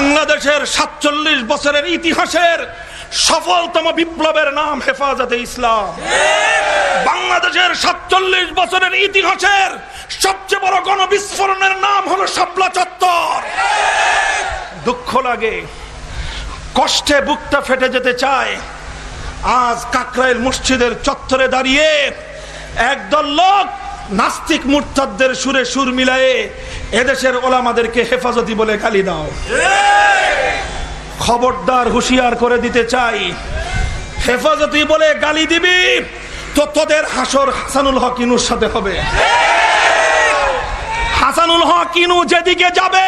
বাংলাদেশের সাতচল্লিশ বছরের ইতিহাসের সফলতম বিপ্লবের নাম হেফাজতে ইসলাম। বাংলাদেশের সাতচল্লিশ বছরের ইতিহাসের সবচেয়ে বড় গণবিস্ফোরণের নাম হলো শাপলা চত্বর। দুঃখ লাগে, কষ্টে বুকটা ফেটে যেতে চায়। আজ কাকরাইল মসজিদের চত্বরে দাঁড়িয়ে একদল লোক নাস্তিক মুরতাদদের সুরে সুর মিলায়ে এদেশের ওলামাদেরকে হেফাজতি বলে গালি দাও। খবরদার হুঁশিয়ার করে দিতে চাই। হেফাজতি বলে গালি দিবি, তো তোদের হাসর হাসানুল হক ইনুর সাথে হবে। হাসানুল হক ইনু যেদিকে যাবে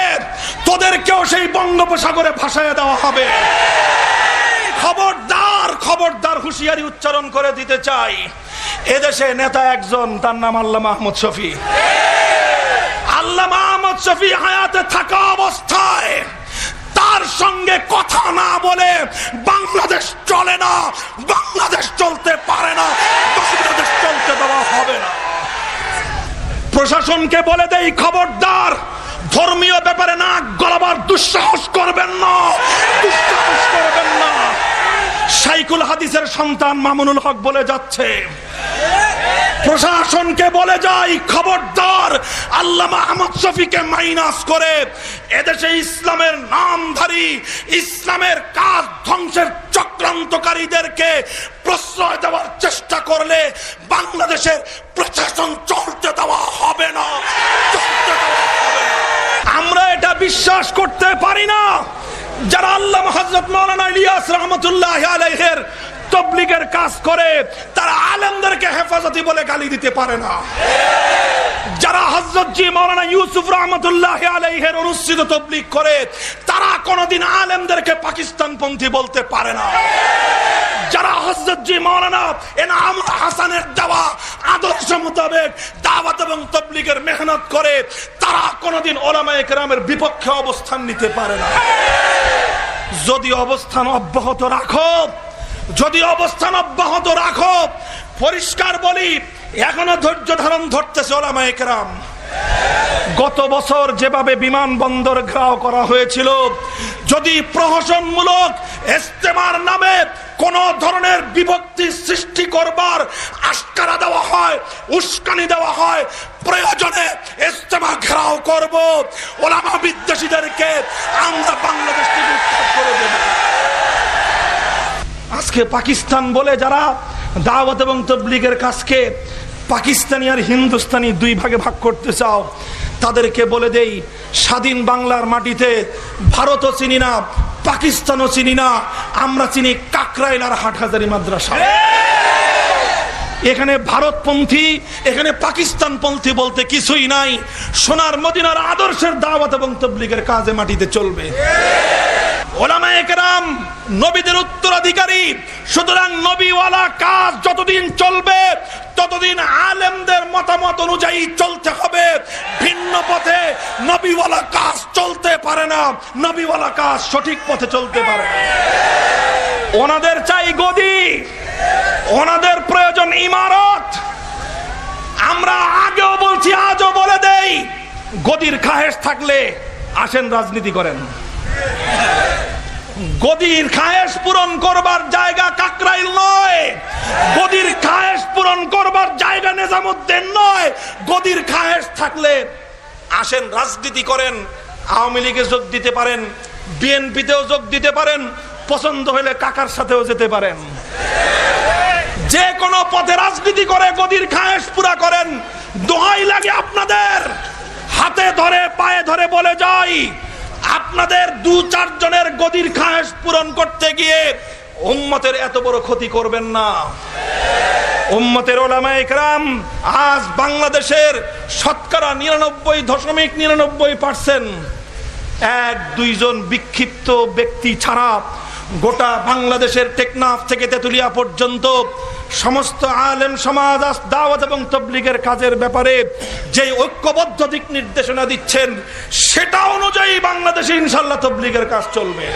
তোদেরকেও সেই বঙ্গোপসাগরে ভাসায় দেওয়া হবে। খবরদার খবরদার হুঁশিয়ারি উচ্চারণ করে দিতে চাই। এদেশে নেতা একজন, তার নাম আল্লাহ মাহমুদ শফি। আল্লাহ মাহমুদ শফি হায়াতে থাকা অবস্থায় তার সঙ্গে কথা না বলে বাংলাদেশ চলে না, বাংলাদেশ চলতে পারে না, বাংলাদেশ চলতে দেওয়া হবে না। প্রশাসনকে বলে দেই, খবরদার, ধর্মীয় ব্যাপারে না গলাবার দুঃসাহস করবেন না, দুঃসাহস করবেন না। সাইকুল হাদিসের সন্তান মামুনুল হক বলে যাচ্ছে প্রশাসনকে বলে যাই, খবরদার। আল্লামা আহমদ শফিকে মাইনাস করে এদেশে ইসলামের নামধারী, ইসলামের কাজ ধ্বংসের চক্রান্তকারীদেরকে প্রশ্রয় দেওয়ার চেষ্টা করলে বাংলাদেশের প্রশাসন চলতে দেওয়া হবে না। আমরা এটা বিশ্বাস করতে পারি না। যারা আল্লাহ হজরত মৌলানা ইলিয়াস রহমতুল্লাহ আলাইহের তবলিগের কাজ করে হেফাজতি বলে গালি দিতে পারে না। যারা হজরত জি মৌলানা ইউসুফ রহমতুল্লাহ আলাইহের অনুষ্ঠিত তবলিগ করে, তারা কোনোদিন আলেমদেরকে পাকিস্তানপন্থী বলতে পারে না। যারা হজরত জি মৌলানা এনাম হাসানের দেওয়া আদর্শ মোতাবেক দাওয়াত এবং তবলিগের মেহনত করে, তারা কোনোদিন ওলামা একরামের বিপক্ষে অবস্থান নিতে পারে না। যদি অবস্থান অব্যাহত রাখো যদি অবস্থান অব্যাহত রাখো, পরিষ্কার বলি, এখনও ধৈর্য ধারণ ধরতেছে ওলামা একরাম গত বছর যেভাবে বিমানবন্দর ঘেরাও করা হয়েছিল, যদি প্রহসনমূলক ইস্তেমার নামে কোন ধরনের বিভক্তি সৃষ্টি করবার আস্কারা দেওয়া হয়, উস্কানি দেওয়া হয়, প্রয়োজনে ইস্তেমা ঘেরাও করব, ওলামা বিদ্বেষীদেরকে আমরা বাংলাদেশ থেকে উৎখাত করে দেব। আজকে পাকিস্তান বলে যারা, দাওয়াত এবং তবলিগের কাজকে পাকিস্তানি আর হিন্দুস্তানি দুই ভাগে ভাগ করতে চাও, তাদেরকে বলে দেই, স্বাধীন বাংলার মাটিতে ভারতও চিনি না, পাকিস্তানও চিনি না, আমরা চিনি কাকরাইল আর হাটহাজারি মাদ্রাসা। এখানে ভারতপন্থী, এখানে পাকিস্তানপন্থী বলতে কিছুই নাই, সোনার মদিনার আদর্শের দাওয়াত এবং তবলিগের কাজে মাটিতে চলবে। ওলামা একরাম নবীদের উত্তরাধিকারী। সুতরাং নবীওয়ালা কাজ যতদিন চলবে, ততদিন আলেমদের মতামত অনুযায়ী চলতে হবে। ভিন্ন পথে নবীওয়ালা কাজ চলতে পারে না, নবীওয়ালা কাজ সঠিক পথে চলতে পারে। ওনাদের চাই গদি, ওনাদের প্রয়োজন ইমারত। আমরা আগেও বলছি, আজও বলে দেই, গদির খাহেস থাকলে আসেন রাজনীতি করেন। গদির খায়েশ পূরণ করবার জায়গা কাকরাইল নয়। গদির খায়েশ পূরণ করবার জায়গা নিজামুদ্দিন নয়। গদির খায়েশ থাকলে আসেন, রাজনীতি করেন, আওয়ামী লীগে যোগ দিতে পারেন, বিএনপিতেও যোগ দিতে পারেন, পছন্দ হলে কাকার সাথেও যেতে পারেন। যে কোনো পথে রাজনীতি করে, গদির খায়েশ পুরা করেন। দোহাই লাগে আপনাদের। হাতে ধরে, পায়ে ধরে বলে যাই আপনাদের দু চারজনের গদির খাস পূরণ করতে গিয়ে উম্মতের এত বড় ক্ষতি করবেন না। উম্মতের ওলামা একরাম আজ বাংলাদেশের শতকরা নিরানব্বই দশমিক নিরানব্বই পার্সেন্ট এক দুইজন বিক্ষিপ্ত ব্যক্তি ছাড়া গোটা বাংলাদেশের টেকনাফ থেকে তেতুলিয়া পর্যন্ত সমস্ত আলেম সমাজ দাওয়াত এবং তবলিগের কাজের ব্যাপারে যে ঐক্যবদ্ধ দিক নির্দেশনা দিচ্ছেন, সেটা অনুযায়ী বাংলাদেশে ইনশাল্লাহ তবলিগের কাজ চলবে।